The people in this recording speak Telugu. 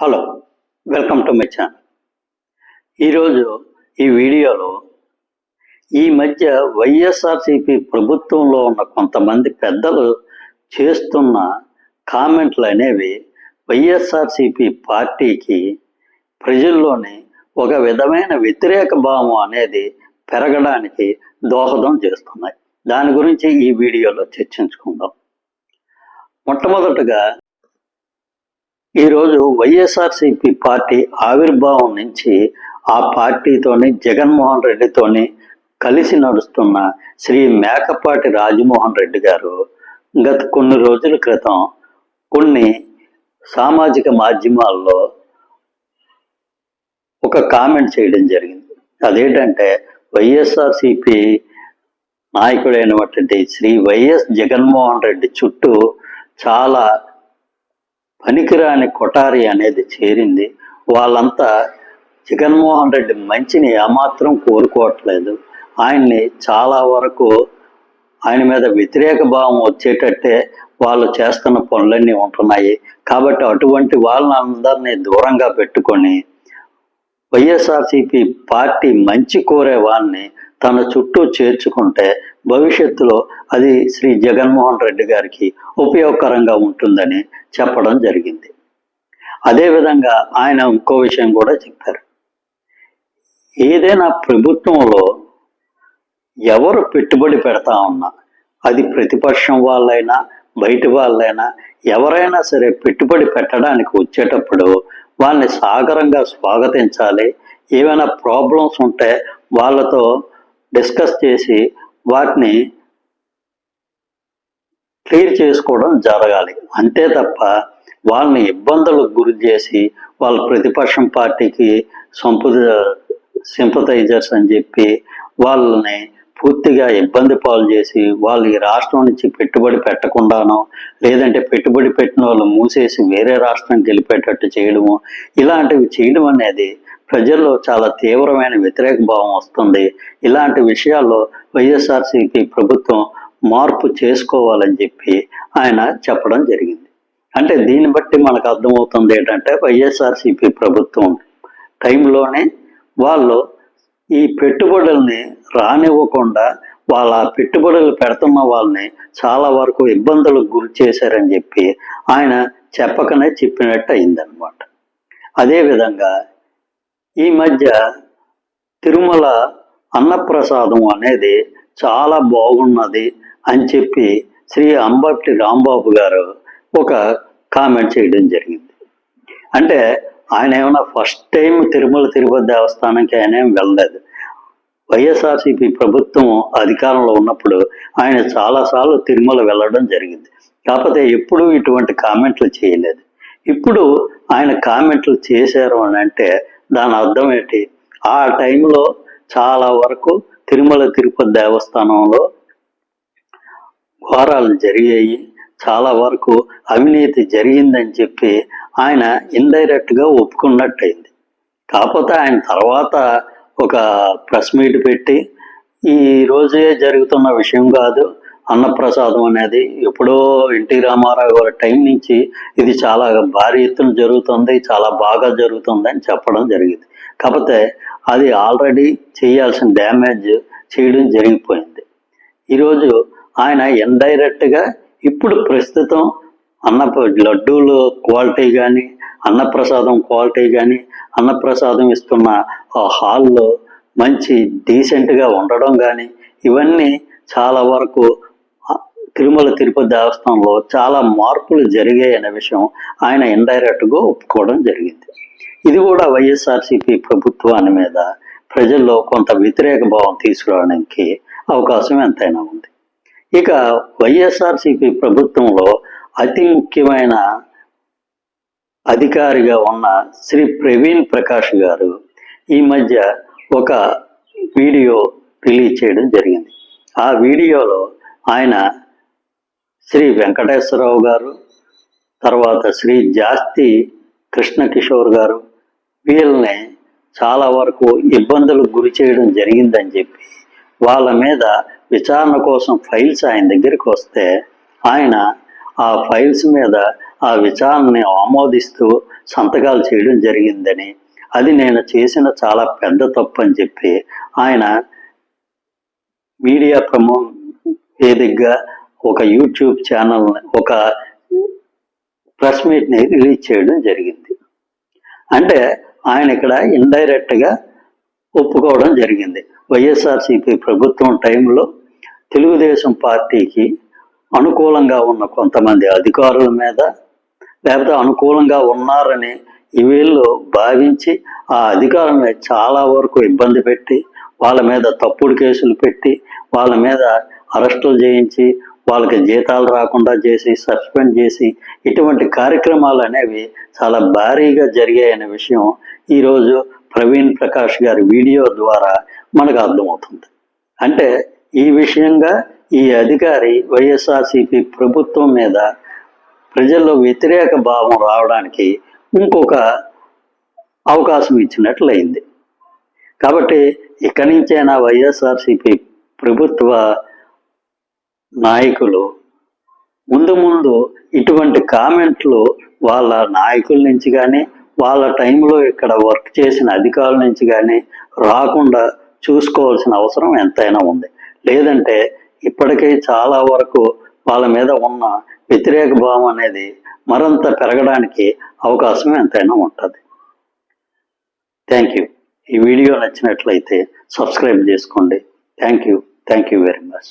Hello welcome to my channel ఈరోజు ఈ వీడియోలో ఈ మధ్య వైఎస్ఆర్సిపి ప్రభుత్వంలో ఉన్న కొంతమంది పెద్దలు చేస్తున్న కామెంట్లు అనేవి వైఎస్ఆర్సిపి పార్టీకి ప్రజల్లోని ఒక విధమైన వ్యతిరేక భావం అనేది పెరగడానికి దోహదం చేస్తున్నాయి. దాని గురించి ఈ వీడియోలో చర్చించుకుందాం. మొట్టమొదటగా ఈరోజు వైఎస్ఆర్సిపి పార్టీ ఆవిర్భావం నుంచి ఆ పార్టీతోని జగన్మోహన్ రెడ్డితోని కలిసి నడుస్తున్న శ్రీ మేకపాటి రాజమోహన్ రెడ్డి గారు గత కొన్ని రోజుల క్రితం కొన్ని సామాజిక మాధ్యమాల్లో ఒక కామెంట్ చేయడం జరిగింది. అదేంటంటే వైఎస్ఆర్సిపి నాయకుడైనటువంటి శ్రీ వైఎస్ జగన్మోహన్ రెడ్డి చుట్టూ చాలా పనికిరాని కొటారి అనేది చేరింది. వాళ్ళంతా జగన్మోహన్ రెడ్డి మంచిని ఏమాత్రం కోరుకోవట్లేదు. ఆయన్ని చాలా వరకు ఆయన మీద వ్యతిరేక భావం వచ్చేటట్టే వాళ్ళు చేస్తున్న పనులన్నీ ఉంటున్నాయి. కాబట్టి అటువంటి వాళ్ళని అందరినీ దూరంగా పెట్టుకొని వైఎస్ఆర్సీపీ పార్టీ మంచి కోరే వాళ్ళని తన చుట్టూ చేర్చుకుంటే భవిష్యత్తులో అది శ్రీ జగన్మోహన్ రెడ్డి గారికి ఉపయోగకరంగా ఉంటుందని చెప్పడం జరిగింది. అదేవిధంగా ఆయన ఇంకో విషయం కూడా చెప్పారు. ఏదైనా ప్రభుత్వంలో ఎవరు పెట్టుబడి పెడతా ఉన్నా అది ప్రతిపక్షం వాళ్ళైనా బయట వాళ్ళైనా ఎవరైనా సరే పెట్టుబడి పెట్టడానికి వచ్చేటప్పుడు వాళ్ళని సాగరంగా స్వాగతించాలి. ఏమైనా ప్రాబ్లమ్స్ ఉంటే వాళ్ళతో డిస్కస్ చేసి వాటిని క్లియర్ చేసుకోవడం జరగాలి. అంతే తప్ప వాళ్ళని ఇబ్బందులకు గురి చేసి వాళ్ళ ప్రతిపక్షం పార్టీకి సంపద సింపతైజర్స్ అని చెప్పి వాళ్ళని పూర్తిగా ఇబ్బంది పాలు చేసి వాళ్ళు ఈ రాష్ట్రం నుంచి పెట్టుబడి పెట్టకుండానో లేదంటే పెట్టుబడి పెట్టిన వాళ్ళు మూసేసి వేరే రాష్ట్రం గెలిపేటట్టు చేయడము ఇలాంటివి చేయడం అనేది ప్రజల్లో చాలా తీవ్రమైన వ్యతిరేక భావం వస్తుంది. ఇలాంటి విషయాల్లో వైఎస్ఆర్సీపీ ప్రభుత్వం మార్పు చేసుకోవాలని చెప్పి ఆయన చెప్పడం జరిగింది. అంటే దీన్ని బట్టి మనకు అర్థమవుతుంది ఏంటంటే వైఎస్ఆర్సీపీ ప్రభుత్వం టైంలోనే వాళ్ళు ఈ పెట్టుబడుల్ని రానివ్వకుండా వాళ్ళ పెట్టుబడులు పెడుతున్న వాళ్ళని చాలా వరకు ఇబ్బందులకు గురి చేశారని చెప్పి ఆయన చెప్పకనే చెప్పినట్టు అయిందనమాట అదేవిధంగా ఈ మధ్య తిరుమల అన్నప్రసాదం అనేది చాలా బాగున్నది అని చెప్పి శ్రీ అంబటి రాంబాబు గారు ఒక కామెంట్ చేయడం జరిగింది. అంటే ఆయన ఏమైనా ఫస్ట్ టైం తిరుమల తిరుపతి దేవస్థానానికి ఆయన ఏం వెళ్ళలేదు. వైఎస్ఆర్సీపీ ప్రభుత్వం అధికారంలో ఉన్నప్పుడు ఆయన చాలాసార్లు తిరుమల వెళ్ళడం జరిగింది. కాకపోతే ఎప్పుడూ ఇటువంటి కామెంట్లు చేయలేదు. ఇప్పుడు ఆయన కామెంట్లు చేశారు అని అంటే దాని అర్థం ఏంటి? ఆ టైంలో చాలా వరకు తిరుమల తిరుపతి దేవస్థానంలో ఘోరాలు జరిగాయి. చాలా వరకు అవినీతి జరిగిందని చెప్పి ఆయన ఇండైరెక్ట్గా ఒప్పుకున్నట్టయింది. కాకపోతే ఆయన తర్వాత ఒక ప్రెస్ మీట్ పెట్టి ఈ రోజే జరుగుతున్న విషయం కాదు అన్నప్రసాదం అనేది ఎప్పుడో ఎన్టీ రామారావు గారి టైం నుంచి ఇది చాలా భారీ ఎత్తున జరుగుతుంది చాలా బాగా జరుగుతుంది అని చెప్పడం జరిగింది. కాకపోతే అది ఆల్రెడీ చేయాల్సిన డ్యామేజ్ చేయడం జరిగిపోయింది. ఈరోజు ఆయన ఇండైరెక్ట్గా ఇప్పుడు ప్రస్తుతం అన్న లడ్డూలు క్వాలిటీ కానీ అన్నప్రసాదం క్వాలిటీ కానీ అన్నప్రసాదం ఇస్తున్న ఆ హాల్లో మంచి డీసెంట్గా ఉండడం కానీ ఇవన్నీ చాలా వరకు తిరుమల తిరుపతి దేవస్థానంలో చాలా మార్పులు జరిగాయి అనే విషయం ఆయన ఇండైరెక్ట్గా ఒప్పుకోవడం జరిగింది. ఇది కూడా వైఎస్ఆర్సీపీ ప్రభుత్వాన్ని మీద ప్రజల్లో కొంత వ్యతిరేక భావం తీసుకురావడానికి అవకాశం ఎంతైనా ఉంది. ఇక వైఎస్ఆర్సీపీ ప్రభుత్వంలో అతి ముఖ్యమైన అధికారిగా ఉన్న శ్రీ ప్రవీణ్ ప్రకాష్ గారు ఈ మధ్య ఒక వీడియో రిలీజ్ చేయడం జరిగింది. ఆ వీడియోలో ఆయన శ్రీ వెంకటేశ్వరరావు గారు తర్వాత శ్రీ జాస్తి కృష్ణ కిషోర్ గారు వీళ్ళని చాలా వరకు ఇబ్బందులకు గురి చేయడం జరిగిందని చెప్పి వాళ్ళ మీద విచారణ కోసం ఫైల్స్ ఆయన దగ్గరికి వస్తే ఆయన ఆ ఫైల్స్ మీద ఆ విచారణని ఆమోదిస్తూ సంతకాలు చేయడం జరిగిందని అది నేను చేసిన చాలా పెద్ద తప్పు అని చెప్పి ఆయన మీడియా ప్రమో వేదికగా ఒక యూట్యూబ్ ఛానల్ ఒక ప్రెస్ మీట్ని రిలీజ్ చేయడం జరిగింది. అంటే ఆయన ఇక్కడ ఇండైరెక్ట్గా ఒప్పుకోవడం జరిగింది. వైఎస్ఆర్సీపీ ప్రభుత్వం టైంలో తెలుగుదేశం పార్టీకి అనుకూలంగా ఉన్న కొంతమంది అధికారుల మీద లేకపోతే అనుకూలంగా ఉన్నారని ఈ వీళ్ళు భావించి ఆ అధికారులని చాలా వరకు ఇబ్బంది పెట్టి వాళ్ళ మీద తప్పుడు కేసులు పెట్టి వాళ్ళ మీద అరెస్టులు చేయించి వాళ్ళకి జీతాలు రాకుండా చేసి సస్పెండ్ చేసి ఇటువంటి కార్యక్రమాలు అనేవి చాలా భారీగా జరిగాయనే విషయం ఈరోజు ప్రవీణ్ ప్రకాష్ గారి వీడియో ద్వారా మనకు అర్థమవుతుంది. అంటే ఈ విషయంగా ఈ అధికారి వైఎస్ఆర్సీపీ ప్రభుత్వం మీద ప్రజల్లో వ్యతిరేక భావం రావడానికి ఇంకొక అవకాశం ఇచ్చినట్లయింది. కాబట్టి ఇక్కడి నుంచైనా వైఎస్ఆర్సీపీ ప్రభుత్వ నాయకులు. ముందు ముందు ఇటువంటి కామెంట్లు వాళ్ళ నాయకుల నుంచి కానీ వాళ్ళ టైంలో ఇక్కడ వర్క్ చేసిన అధికారుల నుంచి కానీ రాకుండా చూసుకోవాల్సిన అవసరం ఎంతైనా ఉంది. లేదంటే ఇప్పటికే చాలా వరకు వాళ్ళ మీద ఉన్న వ్యతిరేక భావం అనేది మరింత పెరగడానికి అవకాశం ఎంతైనా ఉంటుంది. Thank you. ఈ వీడియో నచ్చినట్లయితే సబ్స్క్రైబ్ చేసుకోండి. Thank you. Thank you very much.